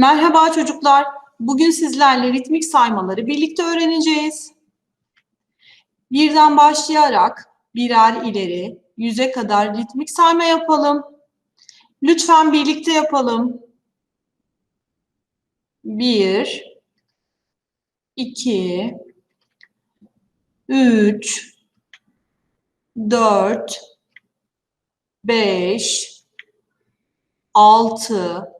Merhaba çocuklar. Bugün sizlerle ritmik saymaları birlikte öğreneceğiz. Birden başlayarak birer ileri, yüze kadar ritmik sayma yapalım. Lütfen birlikte yapalım. Bir, iki, üç, dört, beş, altı,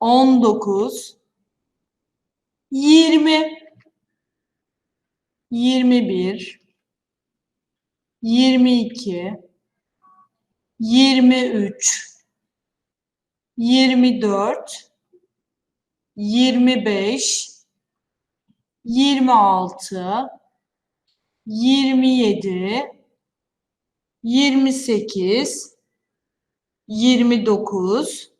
19 20 21 22 23 24 25 26 27 28 29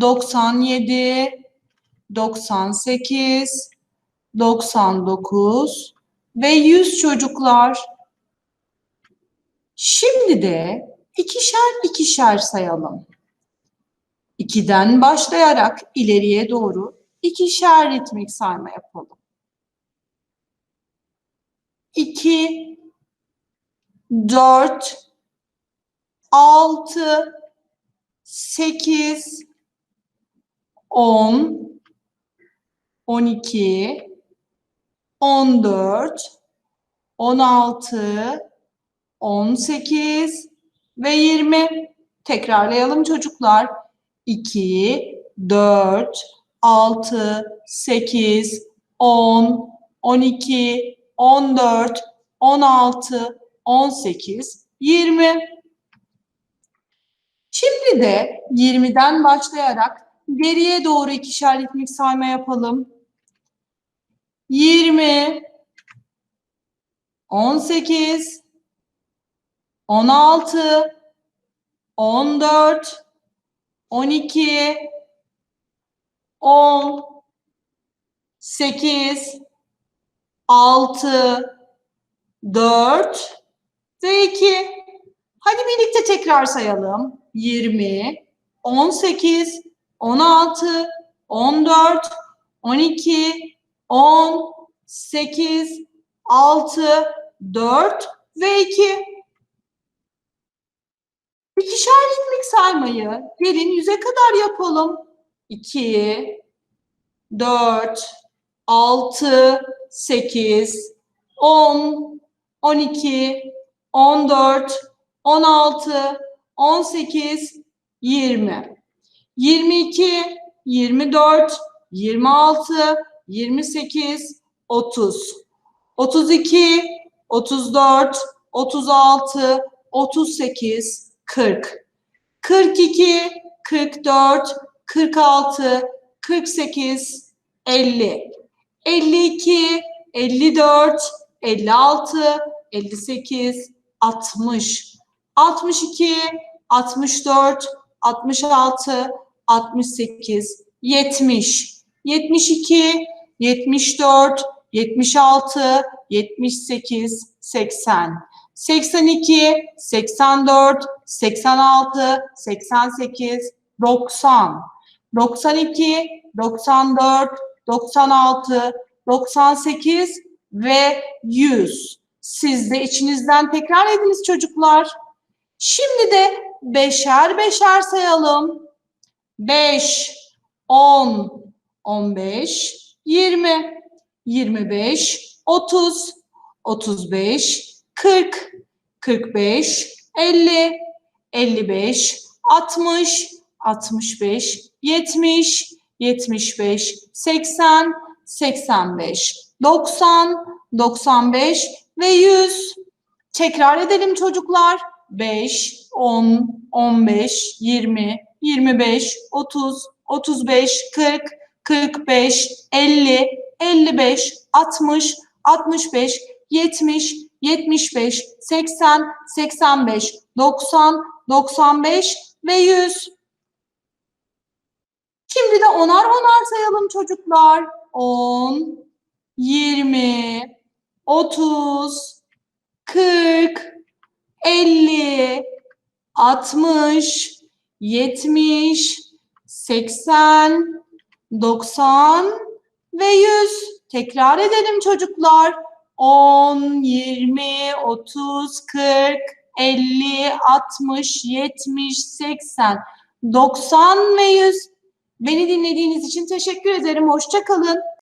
97 98 99 ve 100 çocuklar. Şimdi de ikişer ikişer sayalım. 2'den başlayarak ileriye doğru ikişer ritmik sayma yapalım. 2 4 6 8 10 12 14 16 18 ve 20 tekrarlayalım çocuklar. 2 4 6 8 10 12 14 16 18 20 Şimdi de 20'den başlayarak Geriye doğru ikişer ritmik sayma yapalım. 20 18 16 14 12 10 8 6 4 ve 2. Hadi birlikte tekrar sayalım. 20 18 16 14 12 10 8 6 4 ve 2. İkişer ritmik saymayı gelin yüze kadar yapalım. 2 4 6 8 10 12 14 16 18 20 22 24 26 28 30 32 34 36 38 40 42 44 46 48 50 52 54 56 58 60 62 64 66 68 70 72 74 76 78 80 82 84 86 88 90 92 94 96 98 ve 100. Siz de içinizden tekrar ediniz çocuklar. Şimdi de beşer beşer sayalım. 5, 10, 15, 20, 25, 30, 35, 40, 45, 50, 55, 60, 65, 70, 75, 80, 85, 90, 95 ve 100. Tekrar edelim çocuklar. 5, 10, 15, 20, 25, 30, 35, 40, 45, 50, 55, 60, 65, 70, 75, 80, 85, 90, 95 ve 100. Şimdi de onar onar sayalım çocuklar. 10, 20, 30, 40, 50, 60, 70, 80, 90 ve 100. Tekrar edelim çocuklar. 10, 20, 30, 40, 50, 60, 70, 80, 90 ve 100. Beni dinlediğiniz için teşekkür ederim. Hoşça kalın.